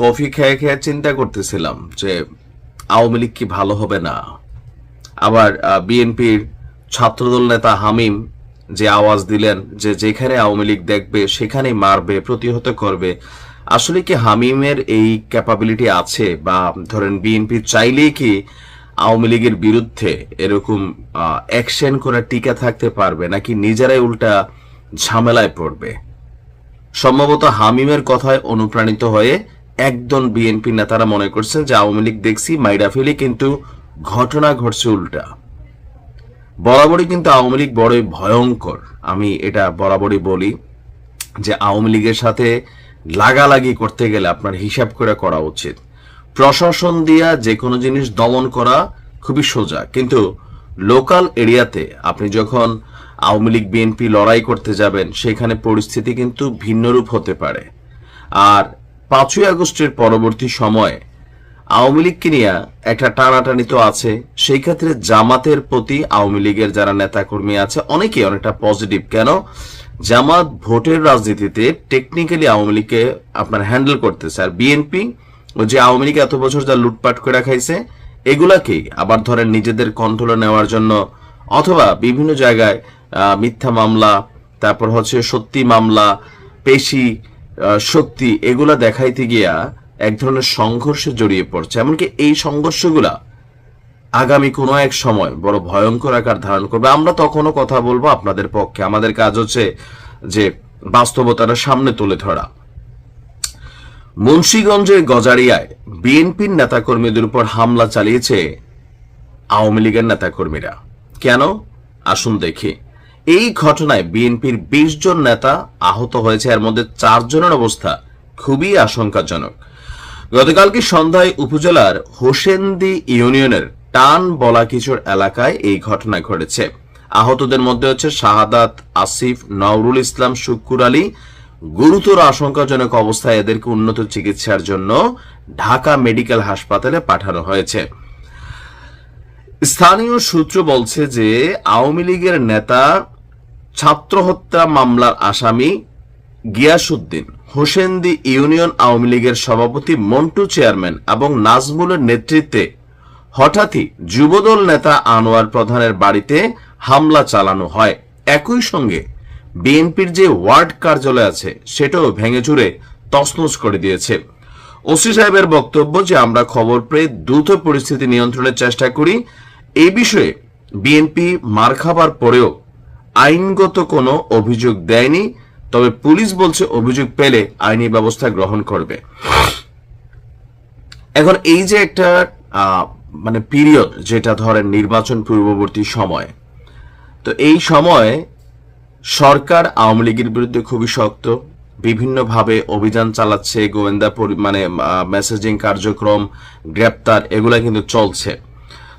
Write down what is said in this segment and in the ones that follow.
Coffee খেয়ে খেয়ে চিন্তা করতেছিলাম যে আওয়ামী লীগ কি ভালো হবে না। আবার বিএনপির ছাত্রদল নেতা হামিম যে আওয়াজ দিলেন যে যেখানে আওয়ামী লীগ দেখবে, সেখানেই মারবে, প্রতিহত করবে, আসলে কি হামিমের এই ক্যাপাবিলিটি আছে? বা ধরেন বিএনপি চাইলেই কি আওয়ামী লীগের বিরুদ্ধে এরকম অ্যাকশন করে টিকে থাকতে পারবে, নাকি নিজেরাই উল্টা ঝামেলায় পড়বে? সম্ভবত হামিমের কথায় অনুপ্রাণিত হয়ে একদল বিএনপি নেতারা মনে করছেন যে আওয়ামী লীগ দেখছি মাইরা ফেলি, কিন্তু ঘটনা ঘটছে উল্টা। বরাবরই কিন্তু আওয়ামী লীগ বড়ই ভয়ঙ্কর। আমি এটা বরাবরই বলি যে আওয়ামী লীগের সাথে লাগালাগি করতে গেলে আপনার হিসাব করে করা উচিত। প্রশাসন দিয়া যে কোনো জিনিস দমন করা খুবই সোজা। কিন্তু লোকাল এরিয়াতে আপনি যখন আওয়ামী লীগ, বিএনপি লড়াই করতে যাবেন, সেখানে পরিস্থিতি কিন্তু ভিন্নরূপ হতে পারে। আর পাঁচই আগস্টের পরবর্তী সময়ে আওয়ামী লীগকে নিয়ে একটা টানাটানি তো আছে। সেই ক্ষেত্রে জামাতের প্রতি আওয়ামী লীগের যারা নেতাকর্মী আছে, অনেকেই অনেকটা পজিটিভ কেন? জামাত ভোটের রাজনীতিতে টেকনিক্যালি আওয়ামী লীগকে আপনার হ্যান্ডেল করতেছে। আর বিএনপি যে আওয়ামী লীগ এত বছর যা লুটপাট করে খাইছে, এগুলাকেই আবার ধরেন নিজেদের কন্ট্রোলে নেওয়ার জন্য অথবা বিভিন্ন জায়গায় মিথ্যা মামলা, তারপর হচ্ছে সত্যি মামলা, পেশি শক্তি এগুলা দেখাইতে গিয়া এক ধরনের সংঘর্ষে জড়িয়ে পড়ছে। এমনকি এই সংঘর্ষগুলা আগামী কোনো এক সময় বড় ভয়ঙ্কর আকার ধারণ করবে। আমরা তখনও কথা বলব আপনাদের পক্ষে। আমাদের কাজ হচ্ছে যে বাস্তবতাটা সামনে তুলে ধরা। মুন্সীগঞ্জের গজারিয়ায় বিএনপির নেতাকর্মীদের উপর হামলা চালিয়েছে আওয়ামী লীগের নেতাকর্মীরা। কেন? আসুন দেখি। এই ঘটনায় বিএনপির বিশ জন নেতা আহত হয়েছে। এর মধ্যে চারজনের অবস্থা খুবই আশঙ্কাজনক। গতকালকে সন্ধ্যায় উপজেলার হোসেন্দি ইউনিয়নের টান বলাকিচুর এলাকায় এই ঘটনা ঘটেছে। আহতদের মধ্যে হচ্ছে শাহাদাত, আসিফ, নওরুল ইসলাম, শুক্কুর আলী। গুরুতর আশঙ্কাজনক অবস্থায় এদেরকে উন্নত চিকিৎসার জন্য ঢাকা মেডিকেল হাসপাতালে পাঠানো হয়েছে। স্থানীয় সূত্র বলছে যে, আওয়ামী লীগের নেতা ছাত্র হত্যা মামলার আসামি গিয়াসুদ্দিন হোসেন্দি ইউনিয়ন আওয়ামী লীগের সভাপতি মন্টু চেয়ারম্যান এবং নাজমুলের নেতৃত্বে হঠাৎই যুবদল নেতা আনোয়ার প্রধানের বাড়িতে হামলা চালানো হয়। একই সঙ্গে বিএনপির যে ওয়ার্ড কার্যালয় আছে, সেটাও ভেঙে চুরে তছনছ করে দিয়েছে। ওসি সাহেবের বক্তব্য যে আমরা খবর পেয়ে দ্রুত পরিস্থিতি নিয়ন্ত্রণের চেষ্টা করি এই বিষয়ে বিএনপি মার খাবার পরেও আইনগত কোনো অভিযোগ দেয়নি, তবে পুলিশ বলছে অভিযোগ পেলে আইনি ব্যবস্থা গ্রহণ করবে। এখন এই যে একটা মানে পিরিয়ড, যেটা ধরেন নির্বাচন পূর্ববর্তী সময়, তো এই সময় সরকার আওয়ামী লীগের বিরুদ্ধে খুবই শক্ত, বিভিন্নভাবে অভিযান চালাচ্ছে, গোয়েন্দা মানে মেসেজিং কার্যক্রম, গ্রেপ্তার, এগুলা কিন্তু চলছে।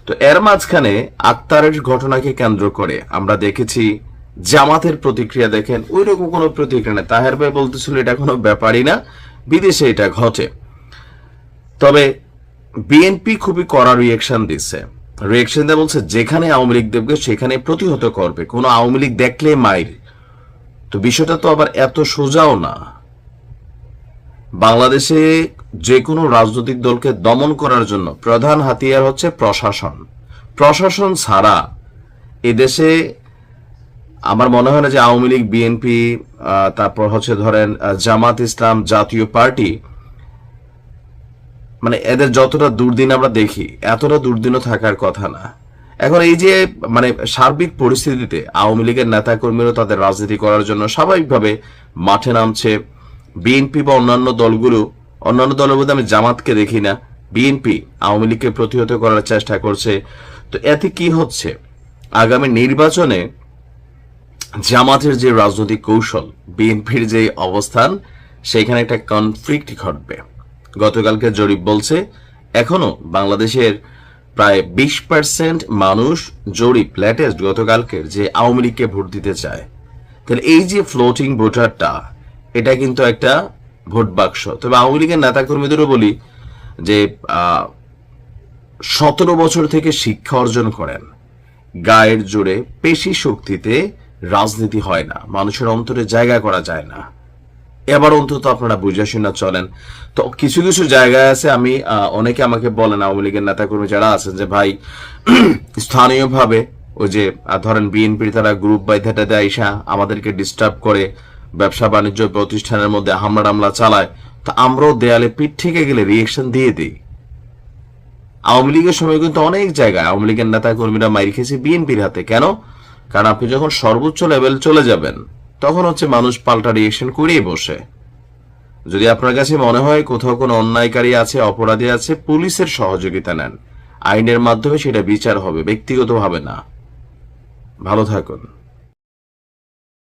তো এর মাঝখানে আক্তারের ঘটনাকে কেন্দ্র করে আমরা দেখেছি, জামাতের প্রতিক্রিয়া দেখেন ওই রকম কোনো প্রতিক্রিয়া নেই। তাহের ভাই বলতেছিল এটা কোনো ব্যাপারই না, বিদেশে এটা ঘটে। তবে বিএনপি খুবই কড়া রিয়েকশন দিচ্ছে। রিয়েকশন দিয়ে বলছে, যেখানে আওয়ামী লীগ দেখবে সেখানে প্রতিহত করবে। কোনো আওয়ামী লীগ দেখলে মাইর। তো বিষয়টা তো আবার এত সোজাও না। বাংলাদেশে যে কোনো রাজনৈতিক দলকে দমন করার জন্য প্রধান হাতিয়ার হচ্ছে প্রশাসন। প্রশাসন ছাড়া এদেশে আমার মনে হয় না যে আওয়ামী লীগ, বিএনপি তারপর হচ্ছে ধরেন জামাত ইসলাম জাতীয় পার্টি মানে এদের যতটা দুর্দিন আমরা দেখি, এতটা দুর্দিনও থাকার কথা না। এখন এই যে মানে সার্বিক পরিস্থিতিতে আওয়ামী লীগের নেতা কর্মীরা তাদের রাজনীতি করার জন্য স্বাভাবিকভাবে মাঠে নামছে। বিএনপি বা অন্যান্য দলগুলো অন্যান্য দলের মধ্যে আমি জামাতকে দেখি না। বিএনপি আওয়ামী লীগকে প্রতিহত করার চেষ্টা করছে। তো এতে কি হচ্ছে? আগামী নির্বাচনে জামাতের যে রাজনৈতিক কৌশল, বিএনপির যে অবস্থান, সেখানে একটা কনফ্লিক্ট ঘটবে। গতকালকে জরিপ বলছে, এখনও বাংলাদেশের প্রায় বিশ পার্সেন্ট মানুষ জরিপ লেটেস্ট গতকালকের, যে আওয়ামী লীগকে ভোট দিতে চায়। তাহলে এই যে ফ্লোটিং ভোটারটা, এটা কিন্তু একটা ভোট বাক্স। তবে আওয়ামী লীগের নেতাকর্মীদেরও বলি যে সতেরো বছর থেকে শিক্ষা অর্জন করেন। গায়ের জোরে পেশি শক্তিতে রাজনীতি হয় না। মানুষের অন্তরে জায়গা করা যায় না। এবার অন্তত আপনারা বুঝে শুনে চলেন। তো কিছু কিছু জায়গায় আছে, আমি অনেকে আমাকে বলেন, আওয়ামী লীগের নেতাকর্মী যারা আছেন যে, ভাই, স্থানীয়ভাবে ওই যে ধরেন বিএনপির তারা গ্রুপ বাইধাটা দেয় আমাদেরকে ডিস্টার্ব করে ব্যবসা বাণিজ্য প্রতিষ্ঠানের মধ্যে হামলা টামলা চালায়, তা আমরাও দেয়ালে পিঠ ঠেকে গেলে রিয়েকশন দিয়ে দিই। আওয়ামী লীগের সময় কিন্তু অনেক জায়গায় আওয়ামী লীগের নেতা কর্মীরা মাইর খেয়েছে বিএনপির হাতে। কেন? কারণ আপনি যখন সর্বোচ্চ লেভেল চলে যাবেন, তখন হচ্ছে মানুষ পাল্টা রিয়েকশন করেই বসে। যদি আপনার কাছে মনে হয় কোথাও কোনো অন্যায়কারী আছে, অপরাধী আছে, পুলিশের সহযোগিতা নেন। আইনের মাধ্যমে সেটা বিচার হবে, ব্যক্তিগতভাবে না। ভালো থাকুন।